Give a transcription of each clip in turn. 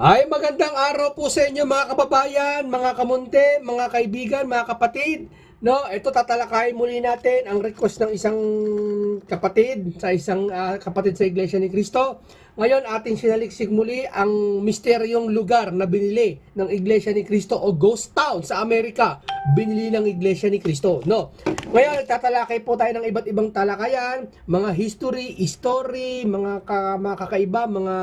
Ay, magandang araw po sa inyo mga kababayan, mga kamunte, mga kaibigan, mga kapatid. No, ito tatalakayin muli natin ang request ng isang kapatid sa isang ah, kapatid sa Iglesia ni Cristo. Ngayon, ating sinaliksik muli ang misteryong lugar na binili ng Iglesia ni Cristo o ghost town sa Amerika. Binili ng Iglesia ni Cristo. No. Ngayon, tatalakay po tayo ng iba't ibang talakayan, mga history, story, mga, ka, mga kakaiba, mga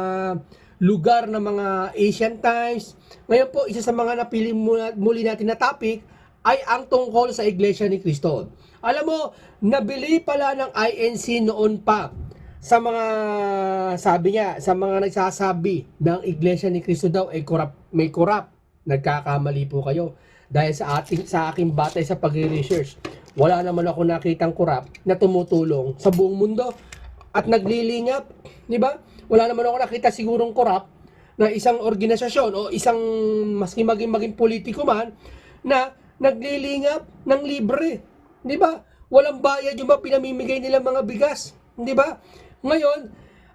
lugar ng mga Asian times. Ngayon po, isa sa mga napili muli natin na topic ay ang tungkol sa Iglesia ni Cristo. Alam mo, nabili pala ng INC noon pa sa mga sabi niya, sa mga nagsasabi ng Iglesia ni Cristo daw ay corrupt, may corrupt. Nagkakamali po kayo. Dahil sa ating sa aking batay sa pag-research, wala naman ako nakitang corrupt na tumutulong sa buong mundo at naglilingap, di ba? Wala naman ako nakita sigurong corrupt na isang organisasyon o isang maski maging maging politiko man na naglilingap ng libre, di ba? Walang bayad yung mga pinamimigay nila mga bigas, di ba? Ngayon,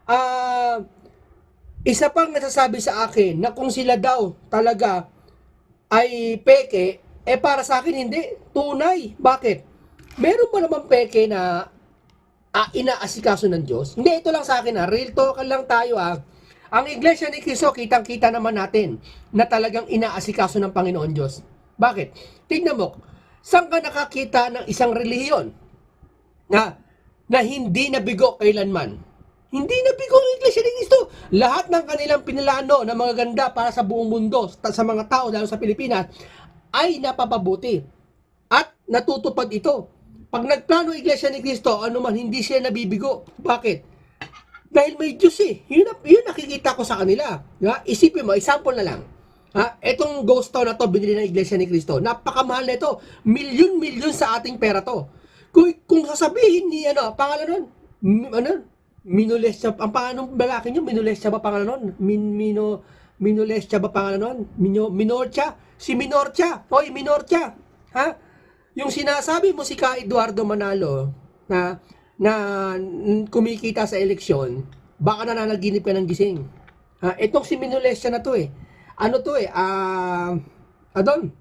ah isa pang nasasabi sa akin na kung sila daw talaga ay peke, eh para sa akin hindi, tunay. Bakit? Meron ba naman peke na ah, inaasikaso ng Diyos? Hindi, ito lang sa akin ha. Real talk lang tayo ha. Ang Iglesia ni Cristo, kitang-kita naman natin na talagang inaasikaso ng Panginoon Diyos. Bakit? Tignan mo, saan ka nakakita ng isang relihiyon na, na hindi nabigo kailanman? Hindi nabigo ang Iglesia ni Cristo. Lahat ng kanilang pinilano na mga ganda para sa buong mundo, sa mga tao, lalo sa Pilipinas, ay napapabuti. At natutupad ito. Pag nagplano Iglesia ni Cristo, ano man, hindi siya nabibigo. Bakit? Dahil may Diyos eh. Yun, yun nakikita ko sa kanila. Diba? Isipin mo, example na lang. Ha? Etong ghost town na to, binili ng Iglesia ni Cristo. Napakamahal na ito. Milyon-milyon sa ating pera to. Kung, kung sasabihin ni, ano, pangalan nun, M- ano, Minolesya, ang pangalan ng lalaki nyo, Minolesya ba pangalan nun? Min, mino, Minolesya ba pangalan nun? Mino, Minorcha? Si Minorcha. Oy, Minorcha. Ha? Yung sinasabi mo si Ka Eduardo Manalo na na kumikita sa eleksyon, baka nananaginip ka ng gising. Ha? Itong si Minolesya na to eh. Ano to eh? Ah, adon.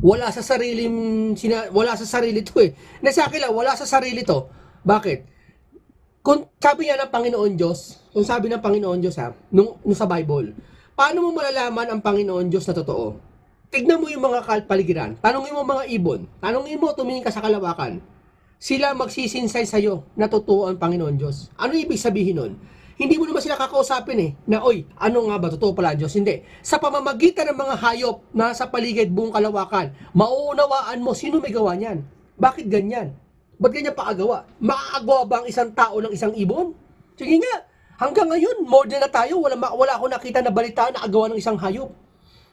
Wala sa sarili sina, wala sa sarili to eh. Na sa akin lang, wala sa sarili to. Bakit? Kung sabi nga ng Panginoon Diyos, kung sabi ng Panginoon Diyos ha, nung, nung sa Bible, paano mo malalaman ang Panginoon Diyos na totoo? Tignan mo yung mga kalpaligiran. Tanungin mo mga ibon. Tanungin mo, tumingin ka sa kalawakan. Sila magsisinsay sa'yo na ang Panginoon Diyos. Ano ibig sabihin nun? Hindi mo naman sila kakausapin eh, na oy, ano nga ba, totoo pala Diyos? Hindi. Sa pamamagitan ng mga hayop na sa paligid buong kalawakan, mauunawaan mo sino may gawa niyan. Bakit ganyan? Ba't ganyan paagawa? Maaagawa ba ang isang tao ng isang ibon? Sige nga, hanggang ngayon, modern na tayo, wala, wala ako nakita na balita na agawa ng isang hayop.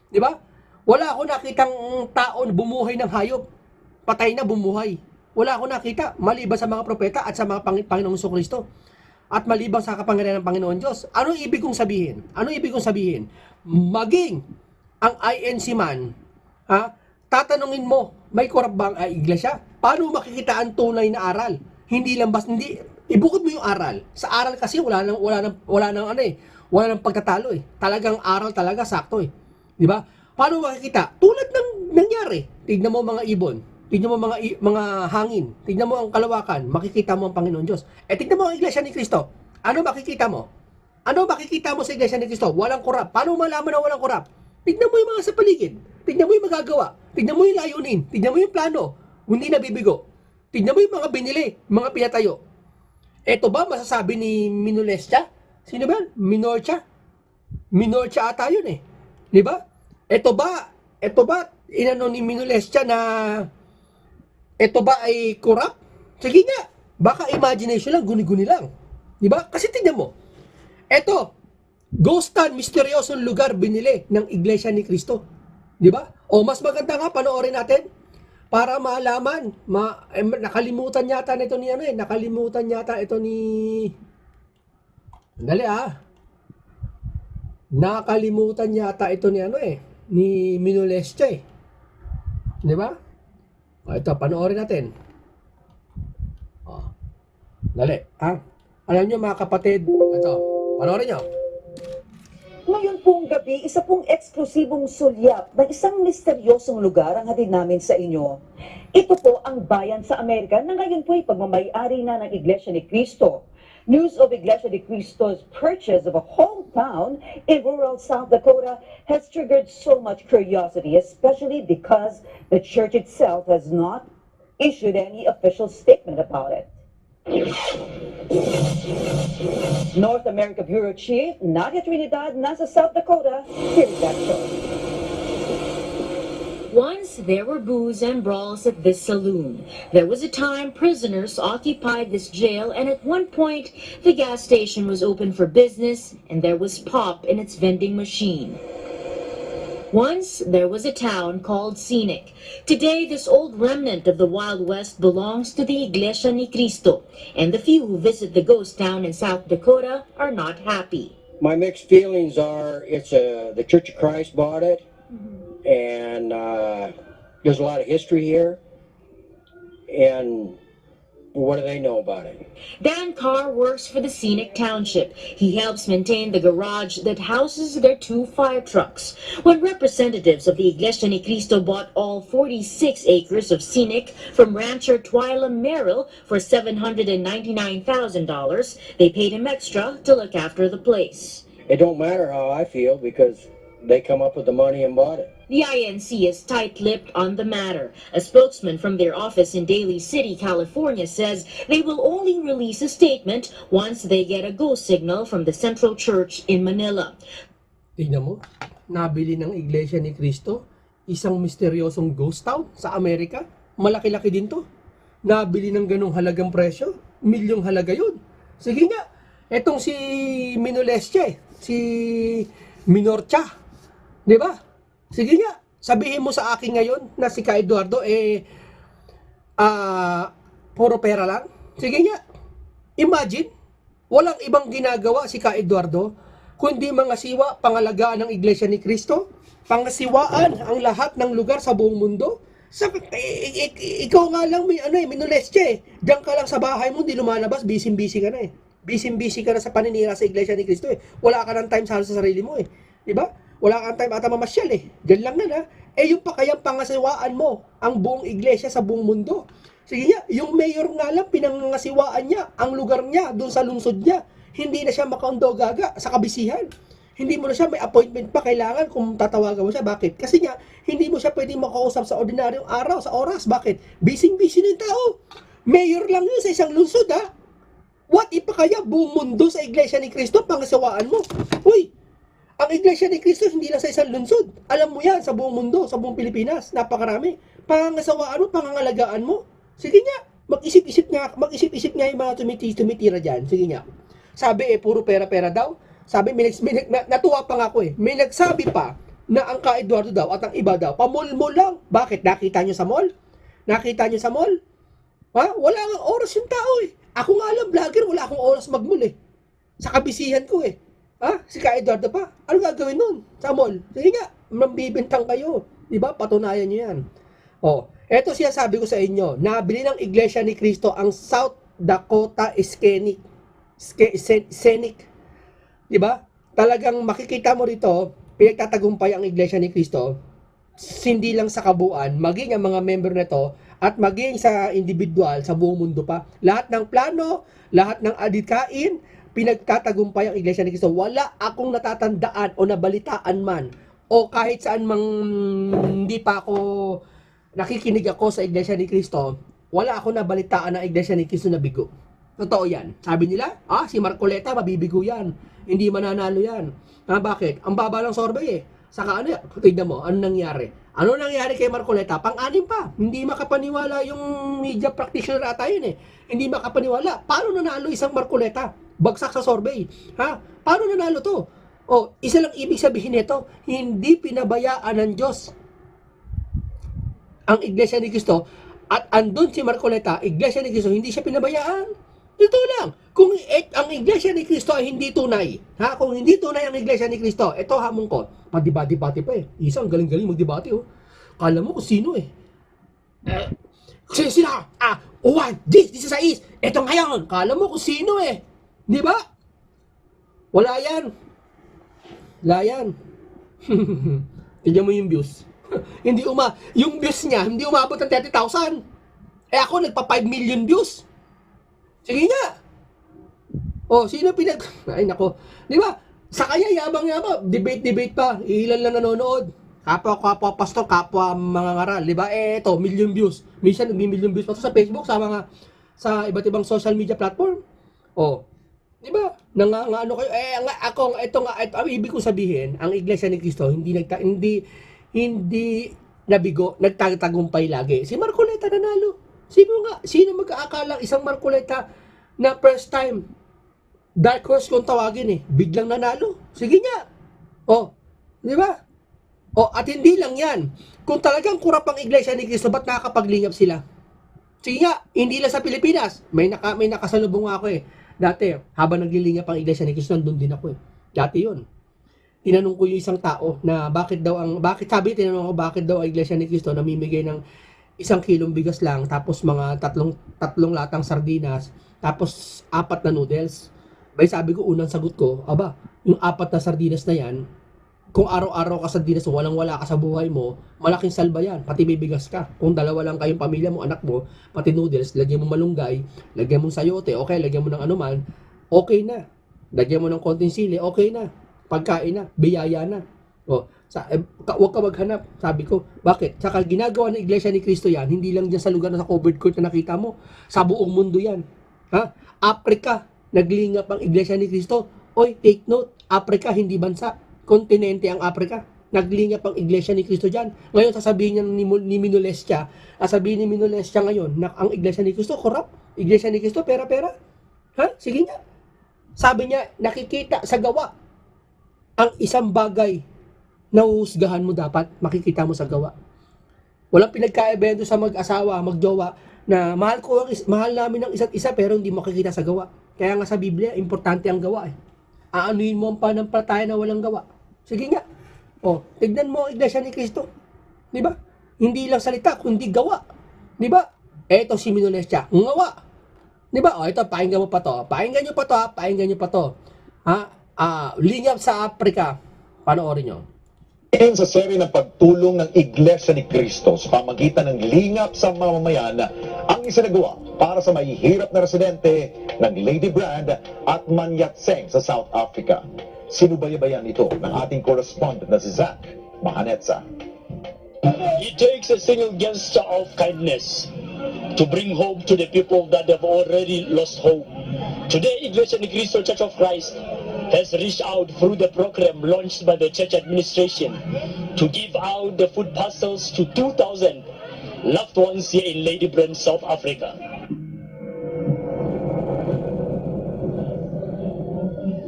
Di ba? Wala ako nakitang tao na bumuhay ng hayop. Patay na bumuhay. Wala ako nakita, maliban sa mga propeta at sa mga Pang- Panginoong Hesus Kristo. At maliban sa kapangyarihan ng Panginoon Diyos. Ano ibig kong sabihin? Ano ibig kong sabihin? Maging ang INC man, ha, tatanungin mo, may korap ba ang ah, iglesia? Paano makikita ang tunay na aral? Hindi lang bas, hindi, ibukod mo yung aral. Sa aral kasi wala nang, wala nang, wala nang ano eh, wala nang pagtatalo eh. Talagang aral talaga, sakto eh. Di ba? Paano makikita? Tulad ng nangyari. Tignan mo mga ibon. Tignan mo mga mga hangin. Tignan mo ang kalawakan. Makikita mo ang Panginoon Diyos. Eh tignan mo ang Iglesia ni Cristo. Ano makikita mo? Ano makikita mo sa Iglesia ni Cristo? Walang korap. Paano malaman na walang korap? Tignan mo yung mga sa paligid. Tignan mo yung magagawa. Tignan mo yung layunin. Tignan mo yung plano. Hindi nabibigo. Tignan mo yung mga binili, mga pinatayo. Ito ba masasabi ni Minolestia? Sino ba? Minorcha? Minorcha ata yun eh. Di ba? Ito ba, ito ba, inano ni Minolestia na ito ba ay corrupt? Sige nga, baka imagination lang, guni-guni lang. Di ba? Kasi tingnan mo, ito, ghost town, misteryosong lugar binili ng Iglesia ni Cristo. Di ba? O mas maganda nga, panoorin natin para malaman, ma, eh, nakalimutan yata nito ni ano eh, nakalimutan yata ito ni Dali ah. Nakalimutan yata ito ni ano eh, ni Minolestia eh. Di ba? O, ito, panoorin natin. O, dali, ha? Alam nyo mga kapatid, ito, panoorin nyo. Ngayon pong gabi, isa pong eksklusibong sulyap ng isang misteryosong lugar ang hatid namin sa inyo. Ito po ang bayan sa Amerika na ngayon po ay pagmamayari na ng Iglesia ni Cristo. News of Iglesia de Cristo's purchase of a hometown in rural South Dakota has triggered so much curiosity, especially because the church itself has not issued any official statement about it. North America Bureau Chief Nadia Trinidad, nasa South Dakota. Here's that story. Once there were booze and brawls at this saloon. There was a time prisoners occupied this jail, and at one point, the gas station was open for business and there was pop in its vending machine. Once there was a town called Scenic. Today, this old remnant of the Wild West belongs to the Iglesia ni Cristo, and the few who visit the ghost town in South Dakota are not happy. my mixed feelings are it's a the Church of Christ bought it, mm-hmm. And uh, there's a lot of history here. And what do they know about it? Dan Carr works for the Scenic Township. He helps maintain the garage that houses their two fire trucks. When representatives of the Iglesia ni Cristo bought all 46 acres of Scenic from rancher Twyla Merrill for $799,000, they paid him extra to look after the place. It don't matter how I feel because they come up with the money and bought it. The INC is tight-lipped on the matter. A spokesman from their office in Daly City, California says they will only release a statement once they get a go signal from the Central Church in Manila. Tingnan mo, nabili ng Iglesia ni Cristo, isang misteryosong ghost town sa Amerika. Malaki-laki din to. Nabili ng ganong halagang presyo. Milyong halaga yun. Sige nga, etong si Minolesche, si Minorcha, di ba? Sige nga, sabihin mo sa akin ngayon na si Ka Eduardo, eh, ah, puro pera lang. Sige nga, imagine, walang ibang ginagawa si Ka Eduardo kundi mga siwa pangalagaan ng Iglesia ni Cristo, pangasiwaan ang lahat ng lugar sa buong mundo. Sa, eh, eh, ikaw nga lang may ano eh, minuleste eh. Diyan ka lang sa bahay mo, hindi lumalabas, busy-busy ka na eh. Busy-busy ka na sa paninira sa Iglesia ni Cristo eh. Wala ka ng time sa sarili mo eh. Di ba? Wala kang time ata mamasyal eh. Diyan lang na. Eh yung pa kayang pangasiwaan mo ang buong iglesia sa buong mundo. Sige nga, yung mayor nga lang pinangasiwaan niya ang lugar niya doon sa lungsod niya. Hindi na siya makaundo gaga sa kabisihan. Hindi mo na siya may appointment pa kailangan kung tatawagan mo siya. Bakit? Kasi nga, hindi mo siya pwedeng makausap sa ordinaryong araw, sa oras. Bakit? Busy-busy na yung tao. Mayor lang yun sa isang lungsod ha. What if pa kaya buong mundo sa Iglesia ni Cristo pangasawaan mo? Uy, ang Iglesia ni Cristo hindi lang sa isang lungsod. Alam mo yan sa buong mundo, sa buong Pilipinas. Napakarami. Pangangasawaan mo, pangangalagaan mo. Sige nga, mag-isip-isip nga, mag-isip-isip nga yung mga tumiti, tumitira dyan. Sige nga. Sabi eh, puro pera-pera daw. Sabi, may, may, natuwa pa nga ako eh. May nagsabi pa na ang ka Eduardo daw at ang iba daw, pamulmul lang. Bakit? Nakita nyo sa mall? Nakita nyo sa mall? Ha? Wala nga oras yung tao eh. Ako nga lang, vlogger, wala akong oras magmul eh. Sa kabisihan ko eh. Ha? Si Ka Eduardo pa? Ano gagawin nun? Sa mall? Sige nga, mambibintang kayo. Di ba? Patunayan nyo yan. Oh, eto siya sabi ko sa inyo, nabili ng Iglesia ni Cristo ang South Dakota Scenic. Scenic. Di ba? Talagang makikita mo rito, pinagtatagumpay ang Iglesia ni Cristo, hindi lang sa kabuuan, maging ang mga member nito at maging sa individual sa buong mundo pa. Lahat ng plano, lahat ng adikain, pinagtatagumpay ang Iglesia ni Cristo. Wala akong natatandaan o nabalitaan man o kahit saan mang hindi pa ako nakikinig ako sa Iglesia ni Cristo, wala ako nabalitaan ng Iglesia ni Cristo na bigo. Totoo yan. Sabi nila, ah, si Marcoleta, mabibigo yan. Hindi mananalo yan. Ah, bakit? Ang baba ng sorbet eh. Saka ano, tignan mo, ano nangyari? Ano nangyari kay Marcoleta? Pang-anim pa. Hindi makapaniwala yung media practitioner ata yun eh. Hindi makapaniwala. Paano nanalo isang Marcoleta? Bagsak sa survey. Ha? Paano nanalo to? O, isa lang ibig sabihin nito, hindi pinabayaan ng Diyos ang Iglesia ni Cristo at andun si Marcoleta, Iglesia ni Cristo, hindi siya pinabayaan. Ito lang. Kung et, ang Iglesia ni Cristo ay hindi tunay, ha? Kung hindi tunay ang Iglesia ni Cristo, ito hamon ko. Padibati-bati pa eh. Isang galing-galing magdebate oh. Kala mo kung sino eh. Eh, sino sino? Ah, uwan, this, this is is. Ito ngayon. Kala mo kung sino eh. Di ba? Wala yan. Wala yan. Tignan mo yung views. hindi uma, yung views niya, hindi umabot ng 30,000. Eh ako, nagpa 5 million views. Sige nga. Oh, sino pinag... Ay, nako. Di ba? Sa kanya, yabang-yabang. Debate-debate pa. Ilan lang nanonood. Kapwa-kapwa pastor, kapwa mga ngaral. Di ba? Eh, ito, million views. Minsan, nagmi-million views pa sa Facebook, sa mga sa iba't ibang social media platform. Oh, Di ba? Nang nga ano kayo eh nga ako ito nga ito ang ibig kong sabihin, ang Iglesia ni Cristo hindi nagta hindi hindi nabigo, nagtatagumpay lagi. Si Marcoleta nanalo. Sino nga, sino mag-aakalang isang Marcoleta na first time dark horse kung tawagin eh, biglang nanalo. Sige nga. Oh, di ba? Oh, at hindi lang yan. Kung talagang kurap ang Iglesia ni Cristo, ba't nakakapaglingap sila? Sige nga, hindi lang sa Pilipinas. May, naka, may nakasalubong ako eh. Dati, habang naglilingap ang Iglesia ni Cristo, nandun din ako eh. Dati yun. Tinanong ko yung isang tao na bakit daw ang, bakit sabi, tinanong ko bakit daw ang Iglesia ni Cristo namimigay ng isang kilong bigas lang, tapos mga tatlong, tatlong latang sardinas, tapos apat na noodles. Bay sabi ko, unang sagot ko, aba, yung apat na sardinas na yan, kung araw-araw ka sardinas, walang wala ka sa buhay mo, malaking salba yan, pati bibigas ka. Kung dalawa lang kayong pamilya mo, anak mo, pati noodles, lagyan mo malunggay, lagyan mo sayote, okay, lagyan mo ng anuman, okay na. Lagyan mo ng konting sili, okay na. Pagkain na, biyaya na. O, sa, eh, huwag ka maghanap, sabi ko. Bakit? Saka ginagawa ng Iglesia ni Cristo yan, hindi lang dyan sa lugar na sa covered court na nakita mo. Sa buong mundo yan. Ha? Africa, naglingap ang Iglesia ni Cristo. Oy, take note, Africa, hindi bansa. Kontinente ang Africa. Naglingap ang Iglesia ni Cristo dyan. Ngayon, sasabihin niya ni, ni Minolestia, sasabihin ni Minolestia ngayon na ang Iglesia ni Cristo, corrupt. Iglesia ni Cristo, pera-pera. Ha? Sige nga. Sabi niya, nakikita sa gawa. Ang isang bagay na uhusgahan mo dapat, makikita mo sa gawa. Walang pinagkaibento sa mag-asawa, magjowa, na mahal ko ang mahal namin ang isa't isa pero hindi makikita sa gawa. Kaya nga sa Biblia, importante ang gawa eh. Aanuin mo ang panampalataya na walang gawa. Sige nga. O, tignan mo ang iglesia ni Kristo. Di ba? Hindi lang salita, kundi gawa. Di ba? Eto si Minonestia, ngawa. Di ba? O, ito, pakinggan mo pa to. Pakinggan nyo pa to, ha? Pakinggan nyo pa to. Ha? Ah, lingap sa Africa. Panoorin nyo. Ayon sa seri ng pagtulong ng Iglesia ni Cristo sa pamagitan ng lingap sa mamamayan ang isinagawa para sa mahihirap na residente ng Lady Brand at Manyat Seng sa South Africa. Sinubaybayan ito ng ating correspondent na si Zach Mahanetsa. It takes a single gesture of kindness to bring hope to the people that have already lost hope. Today, Iglesia Ni Cristo Church of Christ has reached out through the program launched by the church administration to give out the food parcels to 2,000 loved ones here in Lady Brand, South Africa.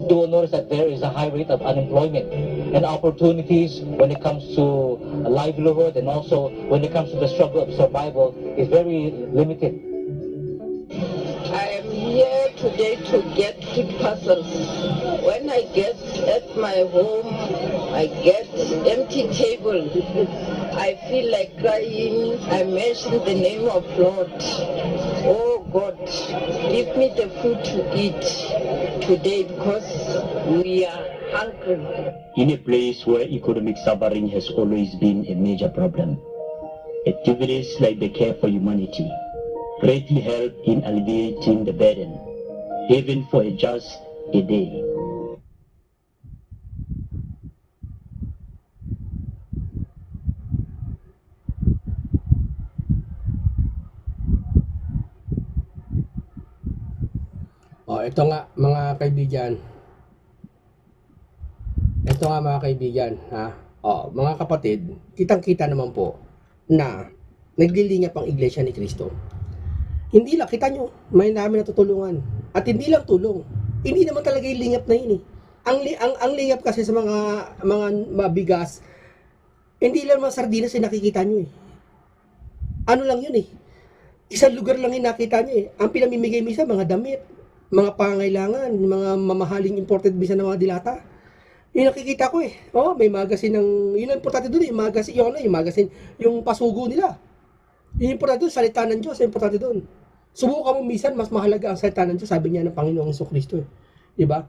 you will notice that there is a high rate of unemployment and opportunities when it comes to livelihood and also when it comes to the struggle of survival is very limited. Here today to get food parcels. When I get at my home, I get empty table. I feel like crying. I mention the name of Lord. Oh God, give me the food to eat today because we are hungry. In a place where economic suffering has always been a major problem, activities like the Care for Humanity greatly help in alleviating the burden, even for just a day. O, ito nga mga kaibigan. Ito nga mga kaibigan, ha? O, mga kapatid, kitang-kita naman po na naglilingap ang Iglesia ni Kristo. Hindi lang, kita nyo, may namin natutulungan. At hindi lang tulong. Hindi naman talaga yung lingap na yun eh. Ang, ang, ang lingap kasi sa mga mga mabigas, hindi lang mga sardinas yung nakikita nyo eh. Ano lang yun eh. Isang lugar lang yung nakita nyo eh. Ang pinamimigay misa, mga damit, mga pangailangan, mga mamahaling imported visa ng mga dilata. Yung nakikita ko eh. Oh, may magazine ng, yun ang importante doon eh, magazine, yung ano, yung magazine, yung pasugo nila. Yung importante doon, salita ng Diyos, importante doon. Subukan mo minsan, mas mahalaga ang salita ng Diyos, sabi niya ng Panginoong Kristo eh. Di ba?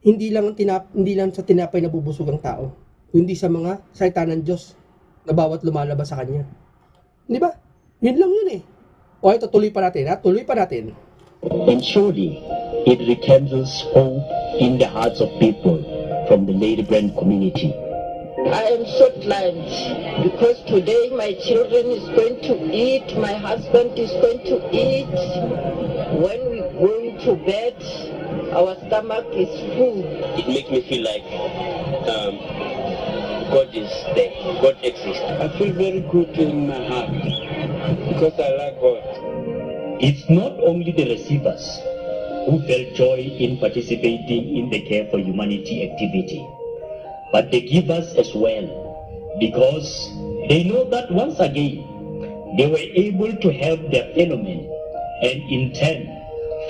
Hindi lang tinap, hindi lang sa tinapay nabubusog ang tao. kundi sa mga salita ng Diyos na bawat lumalabas sa Kanya. Di ba? Yun lang yun eh. O ito, tuloy pa natin ha? Tuloy pa natin. And surely it rekindles hope in the hearts of people from the Lady Brand community. I am short-lived because today my children is going to eat, my husband is going to eat. When we going to bed, our stomach is full. It makes me feel like um, God is there, God exists. I feel very good in my heart because I like God. It's not only the receivers who felt joy in participating in the Care for Humanity activity, but the givers as well, because they know that once again they were able to help their fellow men and in turn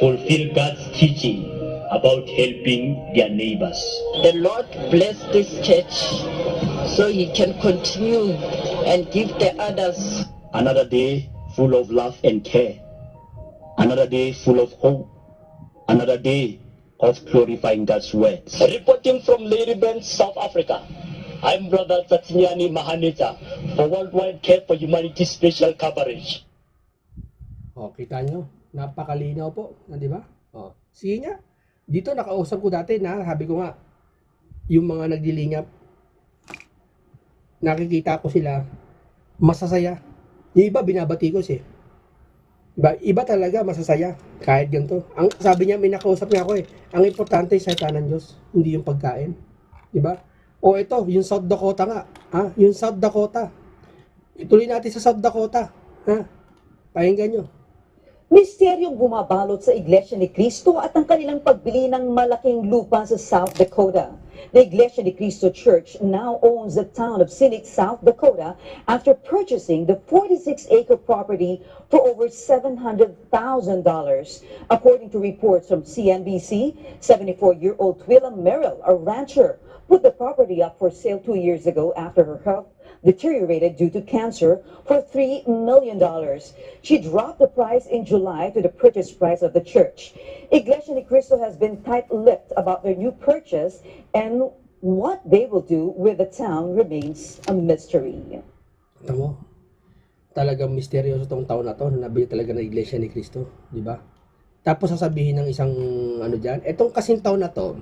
fulfill God's teaching about helping their neighbors. The Lord bless this church so he can continue and give the others Another day full of love and care. Another day full of hope. Another day of glorifying God's words. Reporting from Ladyburn, South Africa. I'm Brother Tatiani Mahanita for Worldwide Care for Humanity Special Coverage. O, kita nyo? Napakalinaw po. Na, di ba? O, sige nga. Dito nakausap ko dati na, sabi ko nga, yung mga nagdilingap, nakikita ko sila, masasaya. Yung iba, binabati ko siya. Iba, iba talaga, masasaya. Kahit ganito. Ang, sabi niya, may nakausap niya ako eh. Ang importante sa ng Diyos, hindi yung pagkain. Di ba? O ito, yung South Dakota nga. Ha? Yung South Dakota. Ituloy natin sa South Dakota. Ha? Pakinggan nyo. Misteryong bumabalot sa Iglesia ni Cristo at ang kanilang pagbili ng malaking lupa sa South Dakota. The Iglesia de Cristo Church now owns the town of Cynic, South Dakota after purchasing the 46-acre property for over $700,000. According to reports from CNBC, 74-year-old Twila Merrill, a rancher, put the property up for sale two years ago after her health deteriorated due to cancer for $3 million. She dropped the price in July to the purchase price of the church. Iglesia ni Cristo has been tight-lipped about their new purchase and what they will do with the town remains a mystery. Ito mo, talagang misteryoso tong taon na to na nabili talaga ng Iglesia ni Cristo, di ba? Tapos sasabihin ng isang ano diyan, etong kasing taon na to,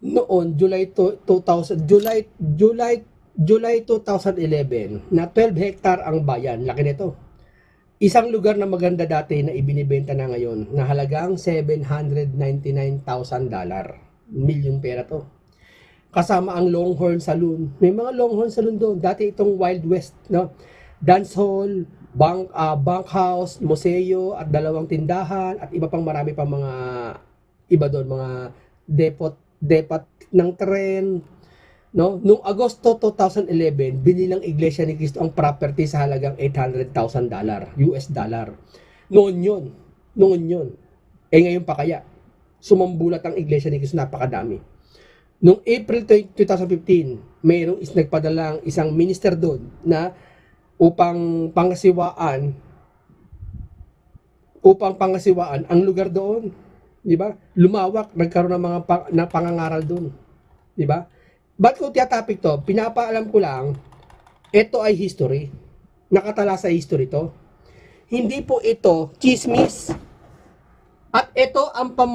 noon July to, 2000 July July July 2011 na 12 hectare ang bayan, laki nito. Isang lugar na maganda dati na ibinibenta na ngayon na halagang 799,000 dollar. Million pera to. Kasama ang Longhorn Saloon. May mga Longhorn Saloon doon. Dati itong Wild West, no? Dance hall, bank, ah, bank house, museo, at dalawang tindahan, at iba pang marami pang mga iba doon, mga depot, depot ng tren, no? Noong Agosto 2011, binili ng Iglesia ni Cristo ang property sa halagang 800,000 dollar, US dollar. Noon yun. Noon yun. Eh ngayon pa kaya, sumambulat ang Iglesia ni Cristo, napakadami. Noong April 20- 2015, mayroong is nagpadala ang isang minister doon na upang pangasiwaan upang pangasiwaan ang lugar doon. Di ba? Lumawak, nagkaroon ng mga pang, na pangangaral doon. Di ba? Ba't ko tiyatapik to? Pinapaalam ko lang, ito ay history. Nakatala sa history to. Hindi po ito chismis. At ito ang pam,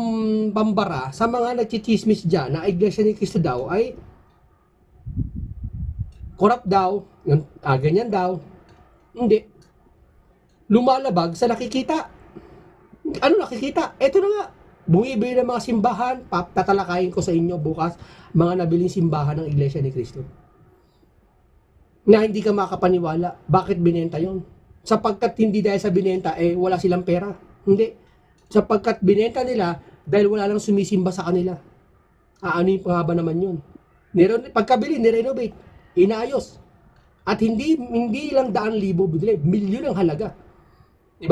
pambara sa mga nagchichismis dyan na Iglesia ni Cristo daw ay corrupt daw, yun, ah, ganyan daw. Hindi. Lumalabag sa nakikita. Ano nakikita? Ito na nga. Bumibili ng mga simbahan, tatalakayin ko sa inyo bukas, mga nabiling simbahan ng Iglesia ni Cristo. Na hindi ka makapaniwala. Bakit binenta yon? Sapagkat hindi dahil sa binenta, eh wala silang pera. Hindi. Sapagkat binenta nila dahil wala lang sumisimba sa kanila. Ah, ano yung nga ba naman yun? Nire- pagkabili, nirenovate, inaayos. At hindi hindi lang daan libo bigla, milyon ang halaga. 'Di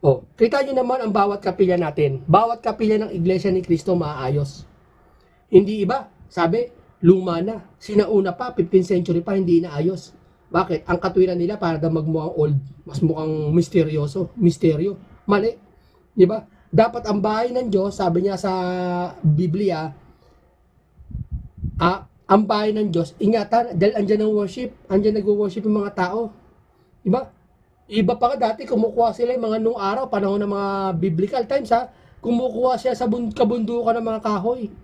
ba? Oh, kita niyo naman ang bawat kapilya natin. Bawat kapilya ng Iglesia ni Cristo maayos. Hindi iba. Sabi, luma na. Sinauna pa, 15th century pa, hindi inaayos. Bakit? Ang katwiran nila para daw magmukhang old, mas mukhang misteryoso, misteryo. Mali. 'Di ba? Dapat ang bahay ng Diyos, sabi niya sa Biblia, ah, ang bahay ng Diyos, ingatan, dahil andyan ang worship, andyan nag-worship yung mga tao. Diba? Iba pa nga dati, kumukuha sila yung mga nung araw, panahon ng mga biblical times ha, kumukuha siya sa bun- kabundukan ng mga kahoy,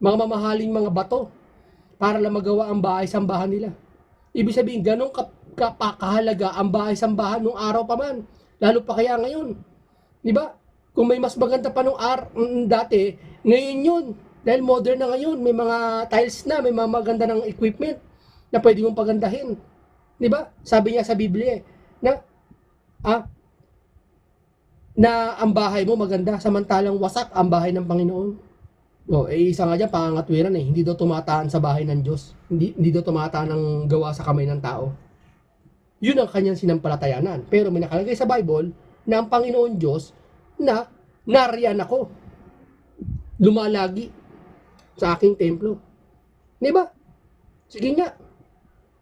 mga mamahaling mga bato, para lang magawa ang bahay-sambahan nila. Ibig sabihin, ganun ka, ka, pa- kahalaga ang bahay-sambahan nung araw pa man, lalo pa kaya ngayon. Di ba? Kung may mas maganda pa nung ar mm, dati, ngayon yun. Dahil modern na ngayon, may mga tiles na, may mga maganda ng equipment na pwede mong pagandahin. Di ba? Sabi niya sa Biblia na ah, na ang bahay mo maganda, samantalang wasak ang bahay ng Panginoon. O, eh, isa nga dyan, pangangatwiran eh. Hindi daw tumataan sa bahay ng Diyos. Hindi, hindi daw tumataan ng gawa sa kamay ng tao. Yun ang kanyang sinampalatayanan. Pero may nakalagay sa Bible na ang Panginoon Diyos na nariyan ako. Lumalagi sa aking templo. Di ba? Sige nga.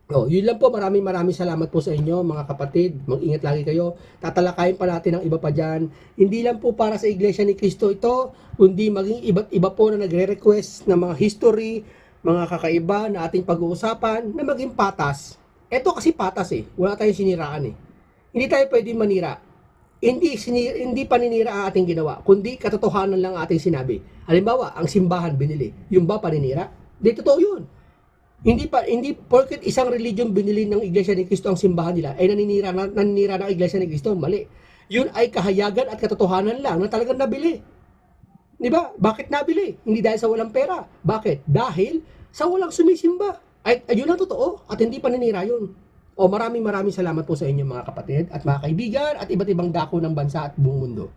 Oh, yun lang po. Maraming maraming salamat po sa inyo, mga kapatid. Mag-ingat lagi kayo. Tatalakayin pa natin ang iba pa dyan. Hindi lang po para sa Iglesia ni Cristo ito, kundi maging iba't iba po na nagre-request ng mga history, mga kakaiba na ating pag-uusapan na maging patas. Ito kasi patas eh. Wala tayong siniraan eh. Hindi tayo pwedeng manira. Hindi, sinira, hindi paninira ang ating ginawa, kundi katotohanan lang ang ating sinabi. Halimbawa, ang simbahan binili. Yung ba paninira? Di totoo yun. Hindi pa hindi porket isang religion binili ng Iglesia ni Cristo ang simbahan nila ay naninira na, naninira ng Iglesia ni Cristo mali. Yun ay kahayagan at katotohanan lang na talagang nabili. 'Di ba? Bakit nabili? Hindi dahil sa walang pera. Bakit? Dahil sa walang sumisimba. Ay, ay yun ang totoo at hindi paninira yun. O maraming maraming salamat po sa inyo mga kapatid at mga kaibigan at iba't ibang dako ng bansa at buong mundo.